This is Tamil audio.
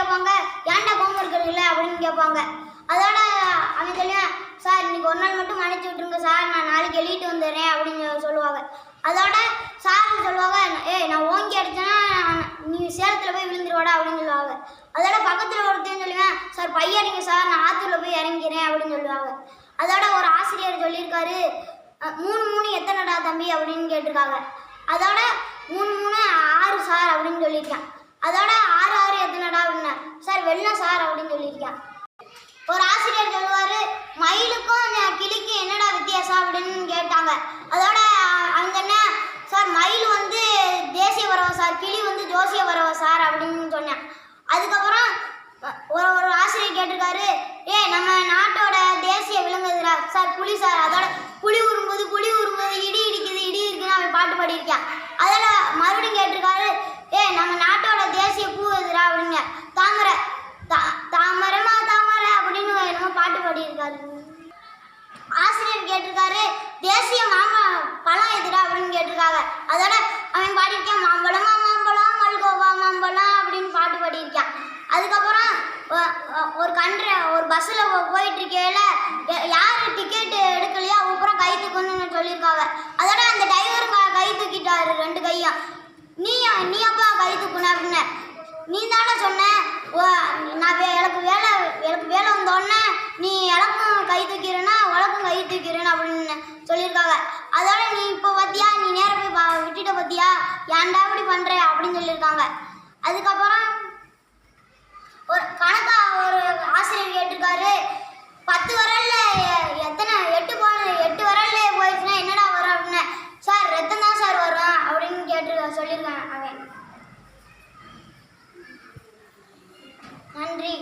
கேட்பாங்க. ஏன்டா ஹோம் ஒர்க் இல்லை அப்படின்னு கேட்பாங்க. அதோட அவன் சொல்லுவேன் சார் இன்னைக்கு ஒரு நாள் மட்டும் மன்னிச்சு விட்டுருங்க சார். நான் நாளைக்கு எழுதிட்டு வந்துடுறேன் அப்படின்னு சொல்லுவாங்க. அதோட சார் சொல்லுவாங்க ஏய் நான் ஓங்கி அடிச்சேன்னா நீ சேலத்தில் போய் விழுந்துருவாடா அப்படின்னு சொல்லுவாங்க. அதோட பக்கத்தில் ஒருத்தன் சொல்லுவேன் சார் பையடிங்க சார். நான் ஆற்றுல போய் இறங்கிறேன் அப்படின்னு சொல்லுவாங்க. அதோட ஒரு ஆசிரியர் சொல்லியிருக்காரு மூணு மூணு எத்தனைடா தம்பி? அப்படின்னு கேட்டிருக்காங்க. அதோட மூணு மூணு ஆறு சார் அப்படின்னு சொல்லியிருக்கேன் அதோட ஆறு ஆறு எத்தனைடா அப்படின்னா சார் வெள்ளம் சார் ஒரு ஆசிரியர் சொல்லுவார் மயிலுக்கும் கிளிக்கும் என்னடா வித்தியாசம் அப்படின்னு கேட்டாங்க. அதோட அவங்க என்ன? சார் மயில் வந்து தேசிய பறவை சார் கிளி வந்து ஜோசிய பறவை சார் அப்படின்னு சொன்னேன். அதுக்கப்புறம் ஒரு ஒரு ஆசிரியர் கேட்டிருக்காரு ஏ நம்ம நாட்டோட தேசிய விலங்குதுடா. சார் புலி சார் அதோட புலி உரும்புது புலி உரும்புது இடி இடிக்குது இடி இருக்குன்னு அவன் பாட்டு பாடியிருக்கான். அதோட மறுபடியும் கேட்டிருக்காரு ஏ நம்ம நாட்டோட தேசிய பூ எதுடா? அப்படிங்க அப்படின்னு கேட்டிருக்காரு. தேசிய மாம்பழ பழம் எதுடா அப்படின்னு கேட்டிருக்காங்க. அதோட அவன் பாடியிருக்கான் மாம்பழமா மாம்பழம் மல்கோவா மாம்பழம் அப்படின்னு பாட்டு பாடியிருக்கான் அதுக்கப்புறம் ஒரு கண்ட்ரி ஒரு பஸ்ஸில் போயிட்டு இருக்கையில யார் டிக்கெட் எடுக்கலையோ அப்புறம் கை தூக்கணும்னு சொல்லியிருக்காங்க. அதோட அந்த டிரைவர் கை தூக்கிட்டாரு ரெண்டு கையும். நீ நீ அப்பா கை தூக்கணும் அப்படின்னு. நீ தானே சொன்ன. ஓ- நான் எனக்கு வேலை எனக்கு வேலை வந்தோடனே நீ அப்படின்னு சொல்லியிருக்காங்க. அதுக்கப்புறம் ஒரு கணக்கா ஒரு ஆசிரியர் கேட்டிருக்காரு. பத்து விரல்ல எத்தனை எட்டு போன எட்டு வரல போயிடுச்சுன்னா என்னடா வரும் அப்படின்னு. சார் ரத்தம் தான் சார் வரும் அப்படின்னு கேட்டு சொல்லியிருக்காங்க. அவன் நன்றி.